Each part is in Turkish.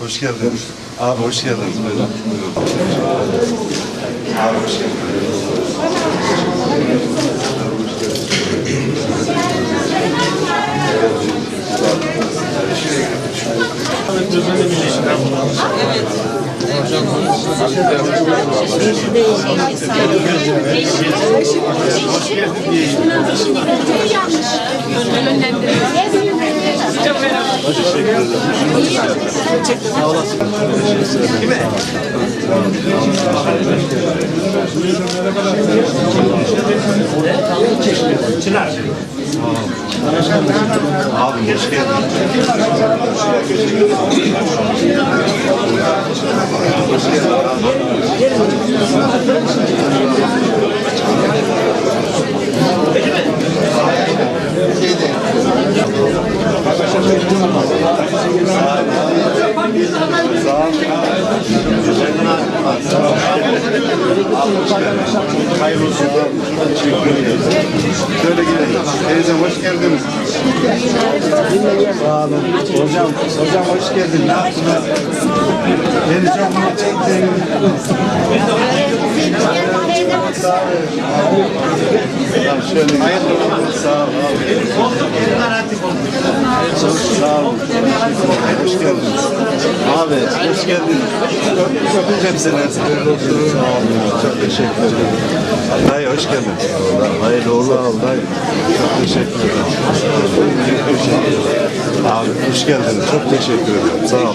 Hoş geldiniz. Abi hoş geldiniz. Buyurun. Abi hoş geldiniz. Abi hoş geldiniz. Hayırlı olsun. Şöyle gidelim. Teyzem hoş geldiniz. Sağ olun. Hocam, hocam hoş geldin. Ne yaptınız? Beni çok mutlu ettin. Sağ olun. Şöyle hayırlı olsun. Sağ olun. Sağ olun. Hoş geldiniz. Abi hoş geldin. Öpeceğim seni. Sağ olun. Çok teşekkür. Dayı hoş geldin. Hayırlı uğurlu ol dayı. Çok teşekkür ederim. Abi hoş geldin. Çok teşekkür ederim. Sağ ol.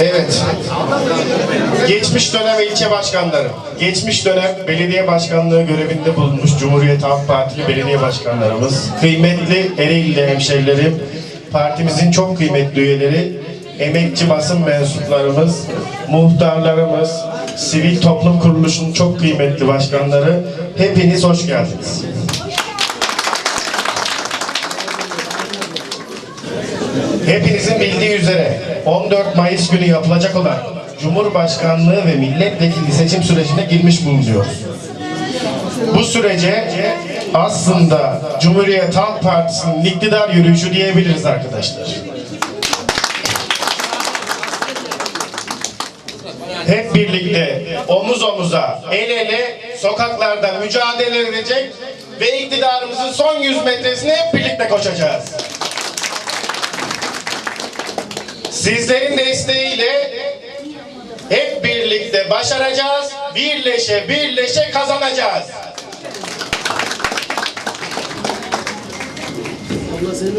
Evet. Geçmiş dönem ilçe başkanları, geçmiş dönem belediye başkanlığı görevinde bulunmuş Cumhuriyet Halk Partili belediye başkanlarımız, kıymetli Ereğli hemşerilerim, partimizin çok kıymetli üyeleri, emekçi basın mensuplarımız, muhtarlarımız, sivil toplum kuruluşunun çok kıymetli başkanları, hepiniz hoş geldiniz. Hepinizin bildiği üzere 14 Mayıs günü yapılacak olan Cumhurbaşkanlığı ve milletvekili seçim sürecine girmiş bulunuyoruz. Bu sürece aslında Cumhuriyet Halk Partisi'nin iktidar yürüyüşü diyebiliriz arkadaşlar. Hep birlikte omuz omuza, el ele sokaklarda mücadele edecek ve iktidarımızın son 100 metresini hep birlikte koşacağız. Sizlerin desteğiyle hep birlikte başaracağız. Birleşe birleşe kazanacağız.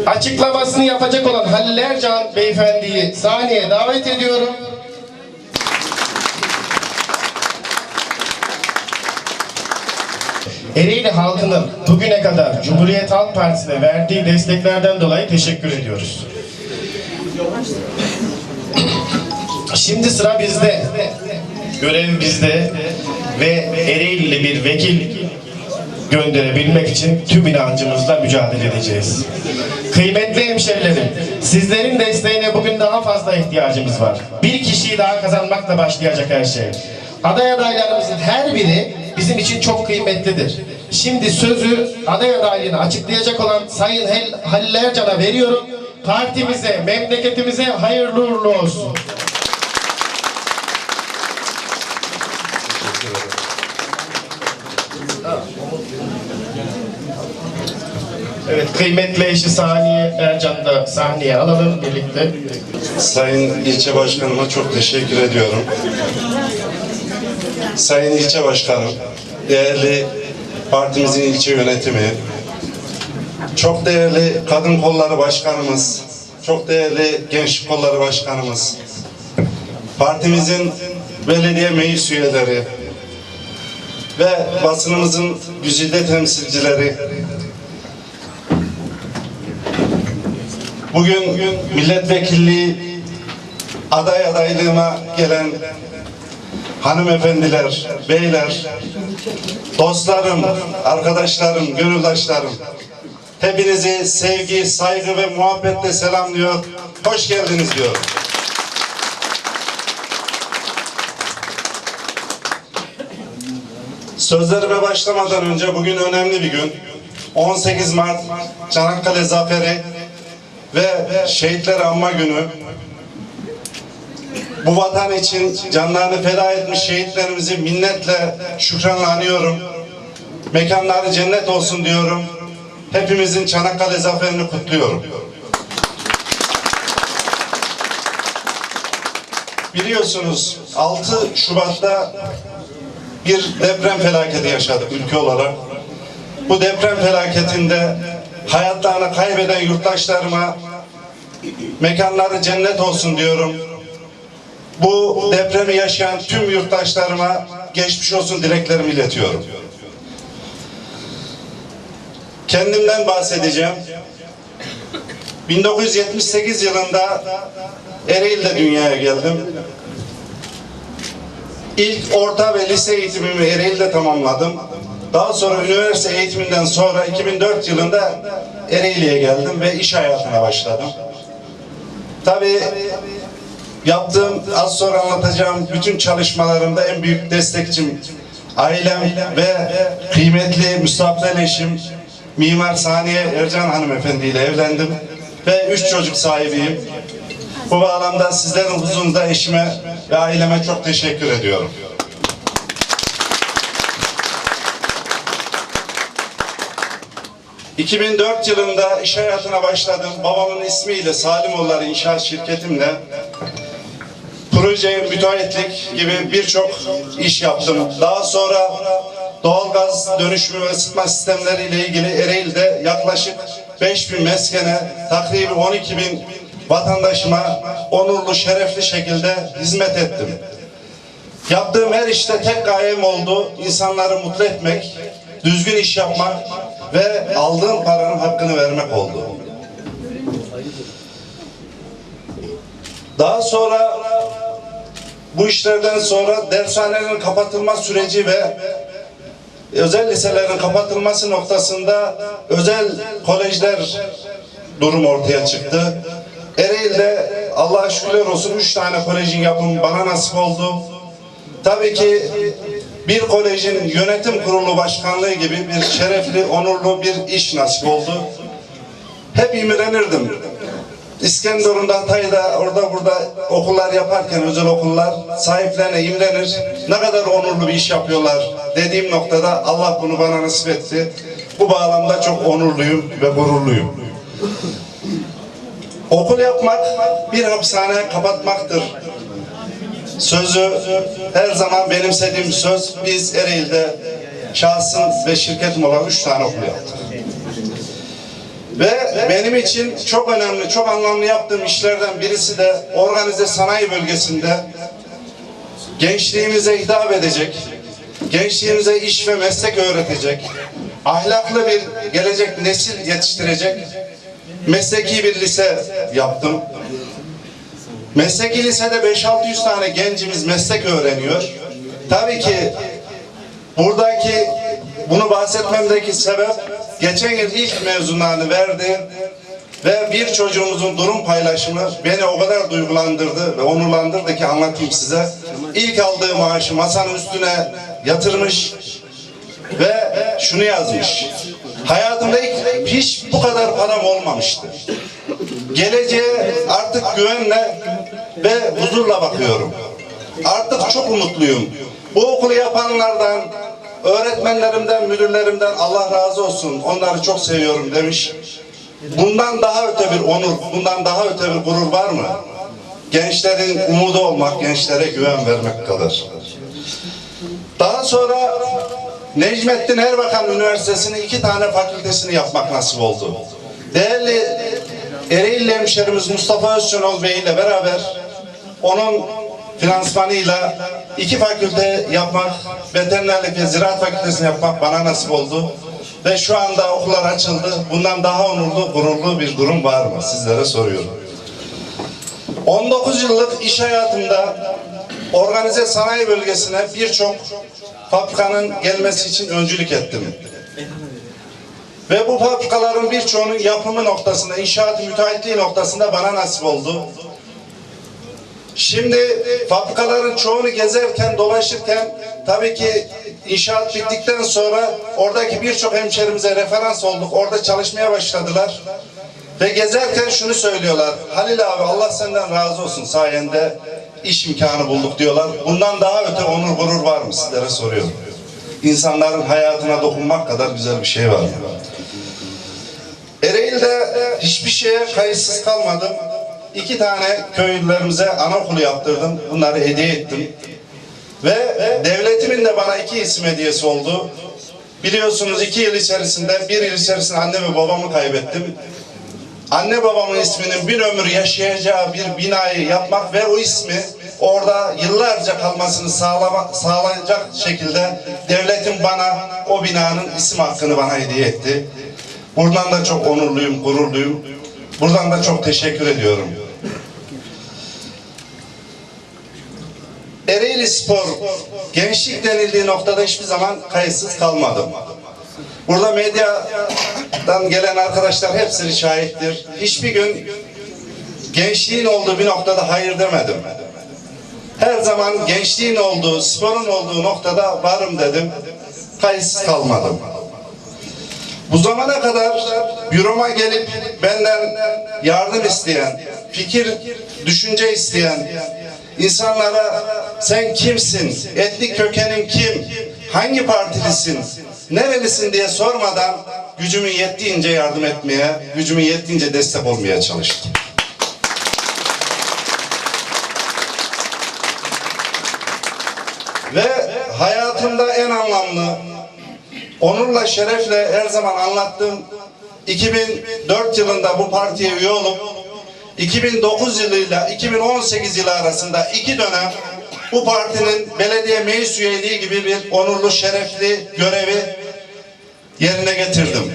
Açıklamasını yapacak olan Halil Ercan beyefendiyi sahneye davet ediyorum. Ereğli halkının bugüne kadar Cumhuriyet Halk Partisi'ne verdiği desteklerden dolayı teşekkür ediyoruz. Şimdi sıra bizde. Görev bizde ve Ereğli'li bir vekil gönderebilmek için tüm inancımızla mücadele edeceğiz. Kıymetli hemşerilerim, sizlerin desteğine bugün daha fazla ihtiyacımız var. Bir kişiyi daha kazanmakla başlayacak her şey. Aday adaylarımızın her biri bizim için çok kıymetlidir. Şimdi sözü aday adaylığını açıklayacak olan Sayın Halil Ercan'a veriyorum. Partimize, memleketimize hayırlı uğurlu olsun. Evet, kıymetli eşi Saniye Ercan da sahneye alalım birlikte. Sayın ilçe başkanıma çok teşekkür ediyorum. Sayın ilçe başkanım, değerli partimizin ilçe yönetimi, çok değerli kadın kolları başkanımız, çok değerli gençlik kolları başkanımız, partimizin belediye meclis üyeleri, ve basınımızın güzide temsilcileri, bugün milletvekilliği aday adaylığıma gelen hanımefendiler, beyler, dostlarım, arkadaşlarım, gönüldaşlarım, hepinizi sevgi, saygı ve muhabbetle selamlıyor, hoş geldiniz diyor. Sözlerime başlamadan önce bugün önemli bir gün. 18 Mart Çanakkale Zaferi ve Şehitler Anma Günü. Bu vatan için canlarını feda etmiş şehitlerimizi minnetle, şükranla anıyorum. Mekanları cennet olsun diyorum. Hepimizin Çanakkale zaferini kutluyorum. Biliyorsunuz 6 Şubat'ta bir deprem felaketi yaşadık ülke olarak. Bu deprem felaketinde hayatlarını kaybeden yurttaşlarıma mekanları cennet olsun diyorum. Bu depremi yaşayan tüm yurttaşlarıma geçmiş olsun dileklerimi iletiyorum. Kendimden bahsedeceğim. 1978 yılında Ereğli'de dünyaya geldim. İlk orta ve lise eğitimimi Ereğli'de tamamladım. Daha sonra üniversite eğitiminden sonra 2004 yılında Ereğli'ye geldim ve iş hayatına başladım. Tabii yaptığım az sonra anlatacağım bütün çalışmalarımda en büyük destekçim ailem ve kıymetli müstakbel eşim Mimar Saniye Ercan hanımefendi ile evlendim ve üç çocuk sahibiyim. Bu bağlamda sizlerin huzurunda eşime ve aileme çok teşekkür ediyorum. ...2004 yılında iş hayatına başladım. Babamın ismiyle Salimoğulları İnşaat Şirketimle... ...proje, müteahhitlik gibi birçok iş yaptım. Daha sonra doğalgaz dönüşümü ve ısıtma sistemleri ile ilgili Ereğli'de yaklaşık 5000 meskene, takribi 12 bin vatandaşıma onurlu, şerefli şekilde hizmet ettim. Yaptığım her işte tek gayem oldu, insanları mutlu etmek, düzgün iş yapmak ve aldığım paranın hakkını vermek oldu. Daha sonra bu işlerden sonra dershanelerin kapatılma süreci ve özel liselerin kapatılması noktasında özel kolejler durum ortaya çıktı. Ereğli'de Allah'a şükürler olsun üç tane kolejin yapımı bana nasip oldu. Tabii ki bir kolejin yönetim kurulu başkanlığı gibi bir şerefli, onurlu bir iş nasip oldu. Hep imrenirdim. İskenderun'da, Hatay'da, orada burada okullar yaparken özel okullar sahiplerine imrenir. Ne kadar onurlu bir iş yapıyorlar dediğim noktada Allah bunu bana nasip etti. Bu bağlamda çok onurluyum ve gururluyum. Okul yapmak bir hapishane kapatmaktır. Sözü her zaman benimsediğim söz. Biz Ereğli'de şahsım ve şirketim olan üç tane okul yaptık. Ve benim için çok önemli, çok anlamlı yaptığım işlerden birisi de organize sanayi bölgesinde gençliğimize hitap edecek, gençliğimize iş ve meslek öğretecek, ahlaklı bir gelecek nesil yetiştirecek mesleki bir lise yaptım. Mesleki lisede 5-600 tane gencimiz meslek öğreniyor. Tabii ki buradaki bunu bahsetmemdeki sebep geçen yıl ilk mezunlarını verdi ve bir çocuğumuzun durum paylaşımı beni o kadar duygulandırdı ve onurlandırdı ki anlatayım size. İlk aldığı maaşı masanın üstüne yatırmış ve şunu yazmış. Hayatımda ilk hiç bu kadar param olmamıştı. Geleceğe artık güvenle ve huzurla bakıyorum. Artık çok umutluyum. Bu okulu yapanlardan, öğretmenlerimden, müdürlerimden Allah razı olsun. Onları çok seviyorum demiş. Bundan daha öte bir onur, bundan daha öte bir gurur var mı? Gençlerin umudu olmak, gençlere güven vermek kadar. Daha sonra Necmettin Erbakan Üniversitesi'nin iki tane fakültesini yapmak nasip oldu. Değerli Ereğli hemşerimiz Mustafa Özçönol Bey ile beraber onun finansmanıyla iki fakülte yapmak, veterinerlik ve ziraat fakültesini yapmak bana nasip oldu. Ve şu anda okullar açıldı. Bundan daha onurlu, gururlu bir durum var mı? Sizlere soruyorum. 19 yıllık iş hayatımda organize sanayi bölgesine birçok fabrikanın gelmesi için öncülük ettim. Ve bu fabrikaların birçoğunun yapımı noktasında, inşaat müteahhitliği noktasında bana nasip oldu. Şimdi fabrikaların çoğunu gezerken, dolaşırken tabii ki inşaat bittikten sonra oradaki birçok hemşerimize referans olduk. Orada çalışmaya başladılar. Ve gezerken şunu söylüyorlar. Halil abi Allah senden razı olsun sayende iş imkanı bulduk diyorlar. Bundan daha öte onur gurur var mı sizlere soruyorum. İnsanların hayatına dokunmak kadar güzel bir şey var? Ereğli'de hiçbir şeye kayıtsız kalmadım. İki tane köylülerimize anaokulu yaptırdım. Bunları hediye ettim. Ve devletimin de bana iki isim hediyesi oldu. Biliyorsunuz iki yıl içerisinde, bir yıl içerisinde anne ve babamı kaybettim. Anne babamın isminin bir ömür yaşayacağı bir binayı yapmak ve o ismi orada yıllarca kalmasını sağlamak, sağlayacak şekilde devletin bana o binanın isim hakkını bana hediye etti. Buradan da çok onurluyum, gururluyum. Buradan da çok teşekkür ediyorum. Ereğli Spor gençlik denildiği noktada hiçbir zaman kayıtsız kalmadım. Burada medyadan gelen arkadaşlar hepsi şahittir. Hiçbir gün gençliğin olduğu bir noktada hayır demedim. Her zaman gençliğin olduğu, sporun olduğu noktada varım dedim. Kayıtsız kalmadım. Bu zamana kadar büroma gelip benden yardım isteyen, fikir, düşünce isteyen insanlara sen kimsin, etnik kökenin kim, hangi partilisin, nerelisin diye sormadan gücümün yettiğince yardım etmeye, gücümün yettiğince destek olmaya çalıştım. Ve hayatımda en anlamlı, onurla, şerefle her zaman anlattığım 2004 yılında bu partiye üye olup 2009 yılıyla 2018 yılı arasında iki dönem bu partinin belediye meclis üyeliği gibi bir onurlu, şerefli görevi yerine getirdim.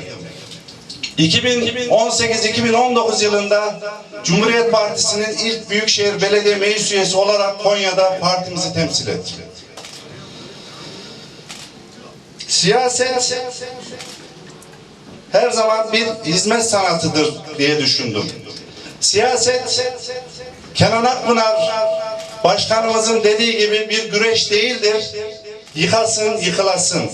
2018-2019 yılında Cumhuriyet Partisi'nin ilk Büyükşehir Belediye Meclis üyesi olarak Konya'da partimizi temsil ettim. Siyaset her zaman bir hizmet sanatıdır diye düşündüm. Siyaset Kenan Akpınar başkanımızın dediği gibi bir güreş değildir. Yıkasın, yıkılasın.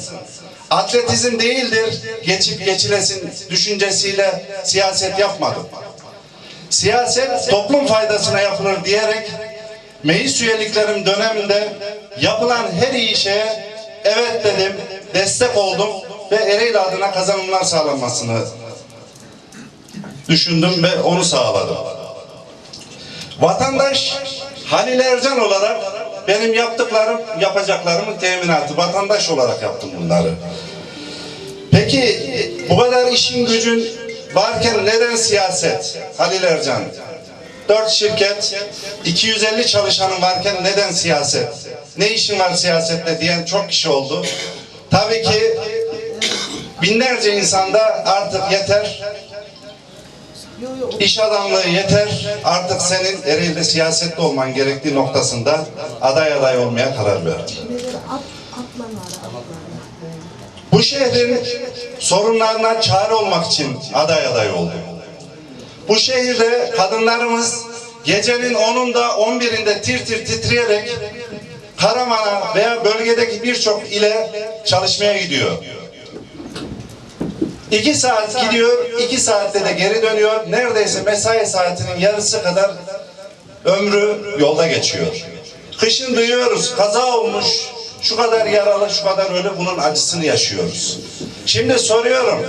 Atletizm değildir. Geçip geçilesin düşüncesiyle siyaset yapmadım. Siyaset toplum faydasına yapılır diyerek meclis üyeliklerim döneminde yapılan her iyi şeye evet dedim, destek oldum ve Ereğli adına kazanımlar sağlanmasını düşündüm ve onu sağladım. Vatandaş Halil Ercan olarak benim yaptıklarım, yapacaklarımın teminatı. Vatandaş olarak yaptım bunları. Peki bu kadar işin gücün varken neden siyaset? Halil Ercan. Dört şirket, 250 çalışanın varken neden siyaset? Ne işin var siyasette diyen çok kişi oldu. Tabii ki binlerce insanda artık yeter, İş adamlığı yeter. Artık senin Ereğli'de siyasette olman gerektiği noktasında aday aday olmaya karar verdim. Bu şehrin sorunlarına çare olmak için aday aday oldum. Bu şehirde kadınlarımız gecenin 10'unda 11'inde tir tir titreyerek Karaman'a veya bölgedeki birçok ile çalışmaya gidiyor. İki saat gidiyor, iki saatte de geri dönüyor. Neredeyse mesai saatinin yarısı kadar ömrü yolda geçiyor. Kışın duyuyoruz, kaza olmuş, şu kadar yaralı, şu kadar ölü, bunun acısını yaşıyoruz. Şimdi soruyorum,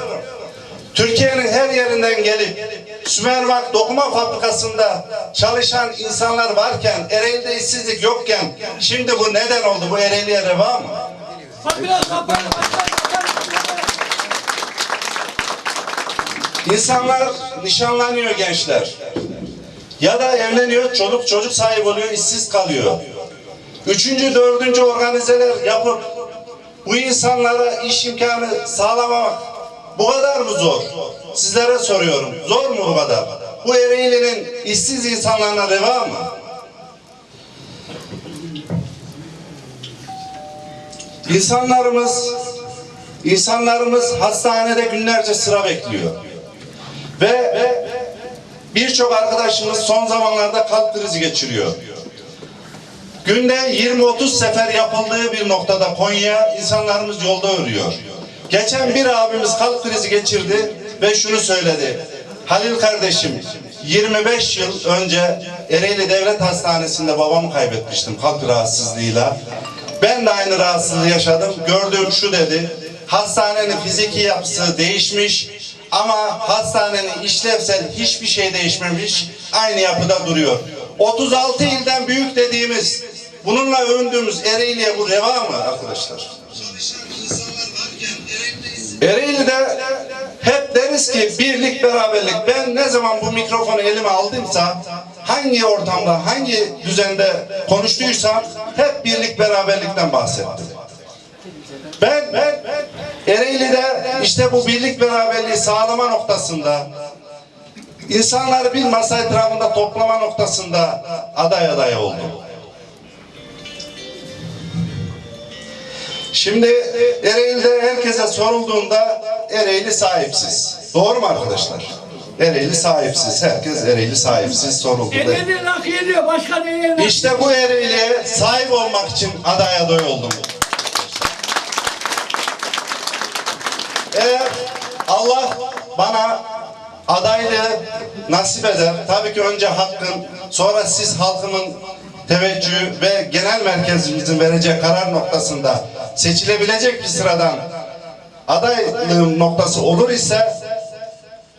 Türkiye'nin her yerinden gelip Sümervak Dokuma Fabrikası'nda çalışan insanlar varken, Ereğli'de işsizlik yokken, şimdi bu neden oldu? Bu Ereğli'ye reva mı? İnsanlar nişanlanıyor gençler. Ya da evleniyor, çoluk çocuk sahibi oluyor, işsiz kalıyor. üçüncü, dördüncü organizeler yapıp bu insanlara iş imkanı sağlamamak bu kadar mı zor? Sizlere soruyorum. Zor mu bu kadar? Bu Ereğli'nin işsiz insanlarına reva mı? İnsanlarımız insanlarımız hastanede günlerce sıra bekliyor. Ve, ve birçok arkadaşımız son zamanlarda kalp krizi geçiriyor. Günde 20-30 sefer yapıldığı bir noktada Konya insanlarımız yolda ölüyor. Geçen bir abimiz kalp krizi geçirdi ve şunu söyledi. Halil kardeşim 25 yıl önce Ereğli Devlet Hastanesi'nde babamı kaybetmiştim kalp rahatsızlığıyla. Ben de aynı rahatsızlığı yaşadım. Gördüğüm şu dedi. Hastanenin fiziki yapısı değişmiş ama hastanenin işlevsel hiçbir şey değişmemiş. Aynı yapıda duruyor. 36 ilden büyük dediğimiz bununla övündüğümüz Ereğli'ye bu reva mı arkadaşlar? Ereğli'de hep deriz ki birlik beraberlik. Ben ne zaman bu mikrofonu elime aldımsa hangi ortamda hangi düzende konuştuysam hep birlik beraberlikten bahsettim. Ben, ben Ereğli'de işte bu birlik beraberliği sağlama noktasında insanları bir masa etrafında toplama noktasında aday aday oldum. Şimdi Ereğli'de herkese sorulduğunda Ereğli sahipsiz. Doğru mu arkadaşlar? Ereğli sahipsiz. Herkes Ereğli sahipsiz soruldu. Ereğli geliyor, başka ne? İşte bu Ereğli'ye sahip olmak için aday aday oldum. Eğer Allah bana adaylığı nasip eder, tabii ki önce hakkın, sonra siz halkımın teveccühü ve genel merkezimizin vereceği karar noktasında seçilebilecek bir sıradan adaylığım noktası olur ise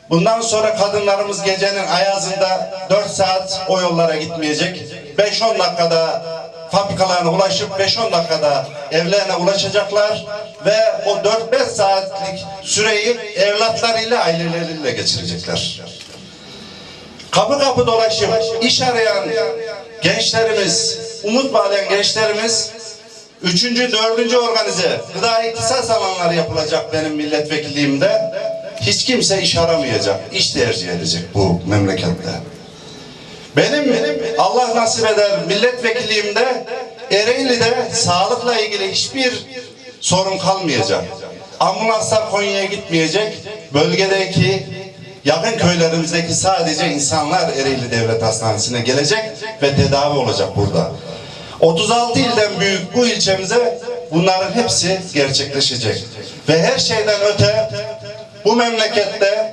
Bundan sonra kadınlarımız gecenin ayazında 4 saat o yollara gitmeyecek. 5-10 dakikada fabrikalarına ulaşıp 5-10 dakikada evlerine ulaşacaklar ve o 4-5 saatlik süreyi evlatlarıyla aileleriyle geçirecekler. Kapı kapı dolaşıp iş arayan gençlerimiz, umut bağlayan gençlerimiz Üçüncü, dördüncü organize gıda iktisat alanları yapılacak benim milletvekilliğimde. Hiç kimse iş aramayacak, iş tercih edecek bu memlekette. Benim, Allah nasip eder milletvekilliğimde Ereğli'de sağlıkla ilgili hiçbir sorun kalmayacak. Ambulanslar Konya'ya gitmeyecek. Bölgedeki yakın köylerimizdeki sadece insanlar Ereğli Devlet Hastanesi'ne gelecek ve tedavi olacak burada. 36 ilden büyük bu ilçemize bunların hepsi gerçekleşecek. Ve her şeyden öte bu memlekette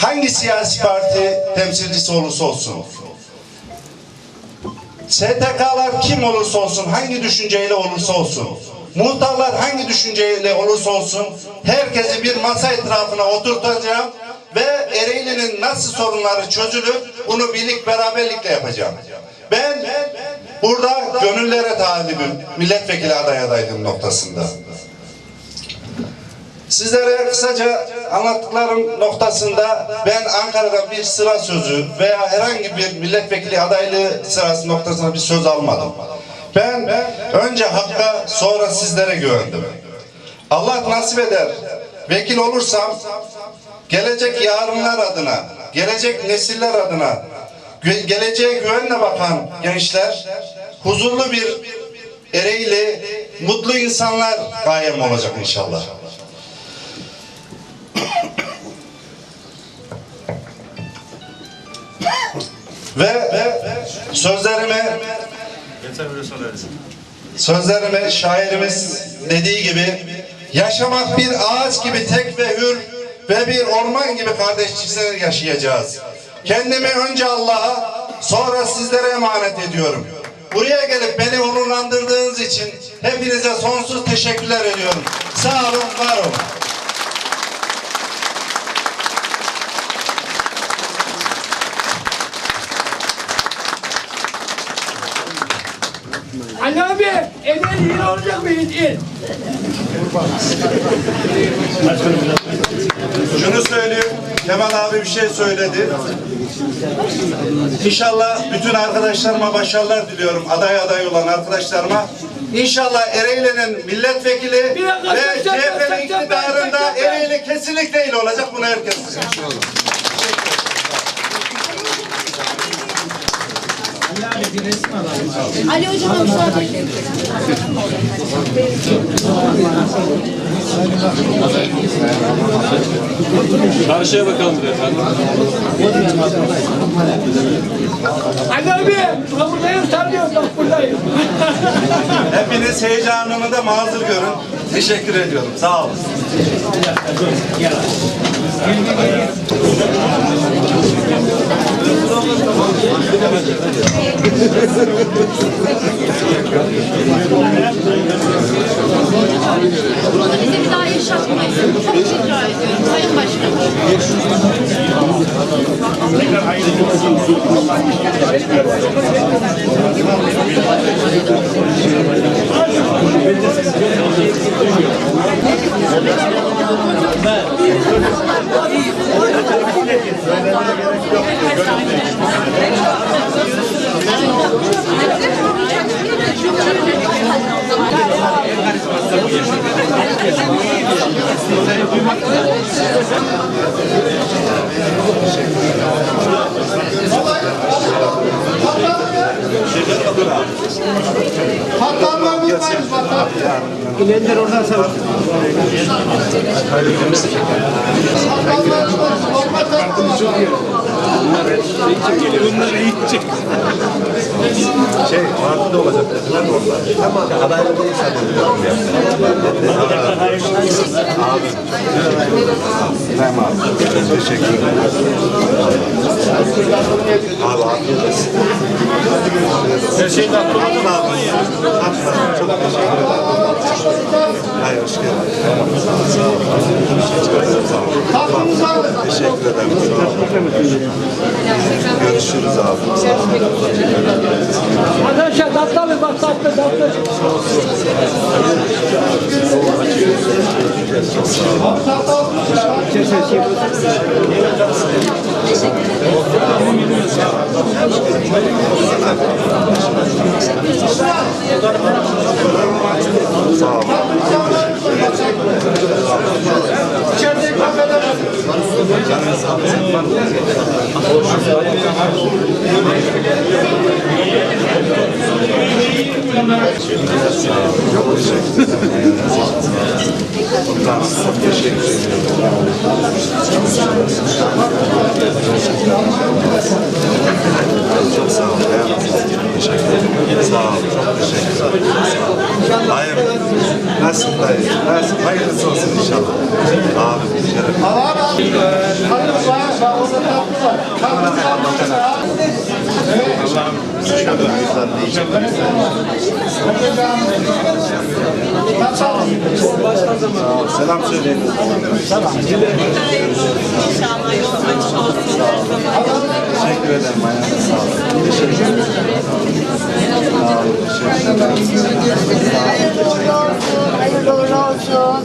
hangi siyasi parti temsilcisi olursa olsun STK'lar kim olursa olsun, hangi düşünceyle olursa olsun, muhtarlar hangi düşünceyle olursa olsun, herkesi bir masa etrafına oturtacağım ve Ereğli'nin nasıl sorunları çözülür, bunu birlik beraberlikle yapacağım. Ben burada gönüllere talibim, milletvekili aday adaylığım noktasında. Sizlere kısaca anlattıklarım noktasında ben Ankara'dan bir sıra sözü veya herhangi bir milletvekili adaylığı sırası noktasında bir söz almadım. Ben önce Hakk'a sonra sizlere güvendim. Allah nasip eder, vekil olursam gelecek yarınlar adına, gelecek nesiller adına, geleceğe güvenle bakan gençler, huzurlu bir Ereğli, mutlu insanlar gayem olacak inşallah. Ve, ve sözlerimi sözlerimi şairimiz dediği gibi yaşamak bir ağaç gibi tek ve hür ve bir orman gibi kardeşçesine yaşayacağız. Kendimi önce Allah'a sonra sizlere emanet ediyorum. Buraya gelip beni onurlandırdığınız için hepinize sonsuz teşekkürler ediyorum. Sağ olun, var olun. Ali abi, Ereğli il olacak mı il? Şunu söyleyeyim. Kemal abi bir şey söyledi. İnşallah bütün arkadaşlarıma başarılar diliyorum. Aday aday olan arkadaşlarıma. İnşallah Ereğli'nin milletvekili ve CHP'nin iktidarında. Ereğli kesinlikle il olacak. Bunu herkes biliyor. Ali hocama müsaade edin. Karşıya bakalım bir efendim. Ali abi, ben buradayım, sen diyorsun, bak buradayım. Hepiniz heyecanımı da mazur görün. Teşekkür ediyorum. Sağ olun. Bizi bir daha yaşatmayın. Çok rica ediyorum Sayın Başkanım. Şey, partide olacak dediler de onlar. Tamam. Adaylık olursa Abi. Tamam abi. Teşekkür ederim. Abi afiyet olsun. Her şeyden atın abi. Atın abi. Çok teşekkür ederim. Hayır, hoş geldin. Sağ olun. Sağ olun. Teşekkür ederim. Sağ olun. Görüşürüz abi. Sağ olun. Arkadaşlar tatlı alın, bak tatlı, tatlı. Sağ olun. Canın sağ olsun. Çok teşekkür ederim. Tamam, çok teşekkür ederim. Çok sağ olun. Teşekkür ederim. Sağ olun. Çok teşekkür ederim. Sağ olun. Hayır. Nasıl dayı? Nasıl? Hayırlısı olsun inşallah. Abi, şeref. Selam söyleyin. İnşallah yolun açık olsun her zaman. Teşekkür ederim. Ayağınıza sağlık. Teşekkür ederim. Sağ olun. Teşekkür ederim. Hayırlı uğurlu olsun. Hayırlı uğurlu olsun.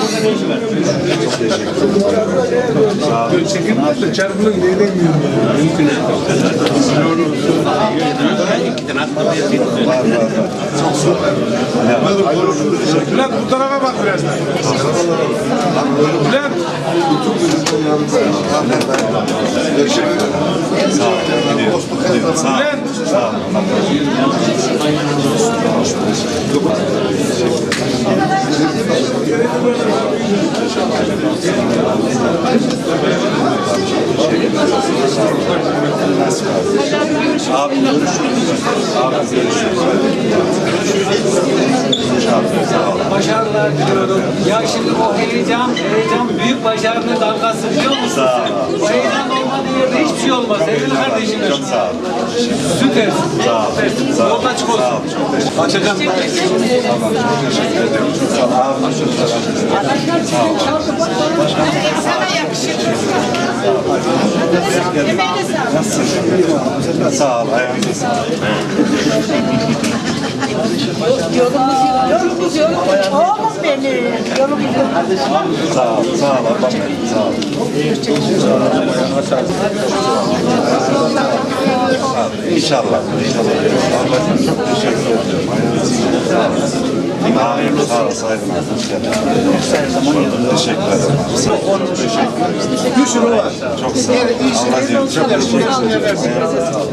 Çok sağ olun. Bülent bu tarafa bak biraz. Bülent. Teşekkür ederim. Sağ olun. Gidiyorum. Sağ olun. Sağ olun. Abi görüşürüz. Abi görüşürüz. İnşallah. Sağ olun. Başarılar diliyorum. Ya şimdi o heyecan, heyecan büyük başarının damgası biliyor musun Sağ ol. O heyecan olmadığı yerde hiçbir şey olmaz. Sevgili kardeşim. Çok sağ olun. Süpersin. Sağ olun. Süpersin. Sağ olun. Yolda açık Sağ olsun. olun. Çok teşekkür Açacağım. Teşekkür ediyorum. Sağ olun. Abi, Sana yakışır. Nasılsın? Sağ ol. Ayağınıza sağlık. Yolumuz yok. Oğlum benim. Yolumuz yok. Sağ ol. Sağ ol. Ablam benim. Sağ ol. İnşallah. İnşallah. Allah'ım çok teşekkür sağlık. Amin. Sağ ol. Saygılar. Teşekkür ederim. Teşekkür ederim. Güçlü var. Çok sağ ol. Allah diyorum. Çok teşekkür ederim. Ayağınıza sağlık.